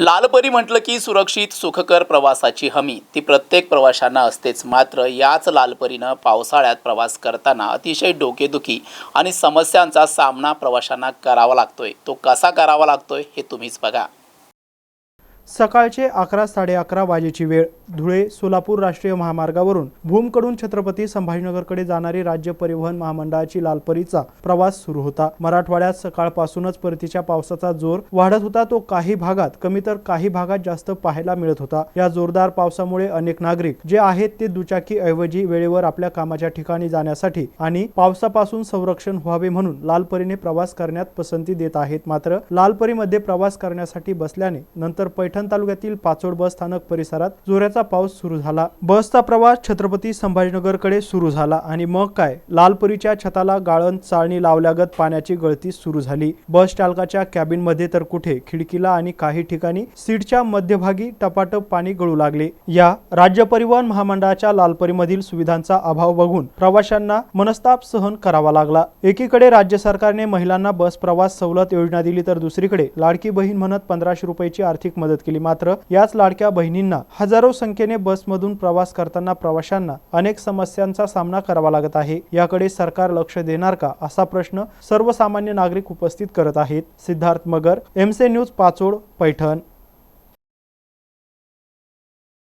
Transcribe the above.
लालपरी म्हटलं की सुरक्षित सुखकर प्रवासाची हमी. ती प्रत्येक प्रवाशांना असतेच. मात्र याच लालपरीनं पावसाळ्यात प्रवास करताना अतिशय डोकेदुखी आणि समस्यांचा सामना प्रवाशांना करावा लागतोय. तो कसा करावा लागतोय हे तुम्हीच बघा. सकाळचे अकरा साडे अकरा वाजेची वेळ. धुळे सोलापूर राष्ट्रीय महामार्गावरून भूमकडून छत्रपती संभाजीनगरकडे जाणारी राज्य परिवहन महामंडळाची लालपरीचा प्रवास सुरू होता. मराठवाड्यात सकाळपासूनच परतीच्या पावसाचा जोर वाढत होता. तो काही भागात कमी तर काही भागात जास्त पाहायला मिळत होता. या जोरदार पावसामुळे अनेक नागरिक जे आहेत ते दुचाकी ऐवजी वेळेवर आपल्या कामाच्या ठिकाणी जाण्यासाठी आणि पावसापासून संरक्षण व्हावे म्हणून लालपरीने प्रवास करण्यात पसंती देत आहेत. मात्र लालपरीमध्ये प्रवास करण्यासाठी बसल्याने नंतर पैठण तालुक्यातील पाचोड बस स्थानक परिसरात जोराचा पाऊस सुरू झाला. बसचा प्रवास छत्रपती संभाजीनगरकडे सुरू झाला आणि मग काय? लालपरीच्या छताला गाळण चाळणी लावल्यागत पाण्याची गळती सुरू झाली. बस चालकाच्या कॅबिनमध्ये तर कुठे? खिडकीला आणि काही ठिकाणी सीटच्या मध्यभागी टपाटप पाणी गळू लागले. या राज्य परिवहन महामंडळाच्या लालपरीमधील सुविधांचा अभाव बघून प्रवाशांना मनस्ताप सहन करावा लागला. एकीकडे राज्य सरकारने महिलांना बस प्रवास सवलत योजना दिली तर दुसरीकडे लाडकी बहीण म्हणत पंधराशे रुपयाची आर्थिक मदत केली. मात्र याच लाडक्या बहिणींना हजारो संख्येने बसमधून प्रवास करताना प्रवाशांना अनेक समस्यांचा सामना करावा लागत आहे. याकडे सरकार लक्ष देणार का असा प्रश्न सर्वसामान्य नागरिक उपस्थित करत आहेत. सिद्धार्थ मगर एमसे न्यूज पाचोड पैठण.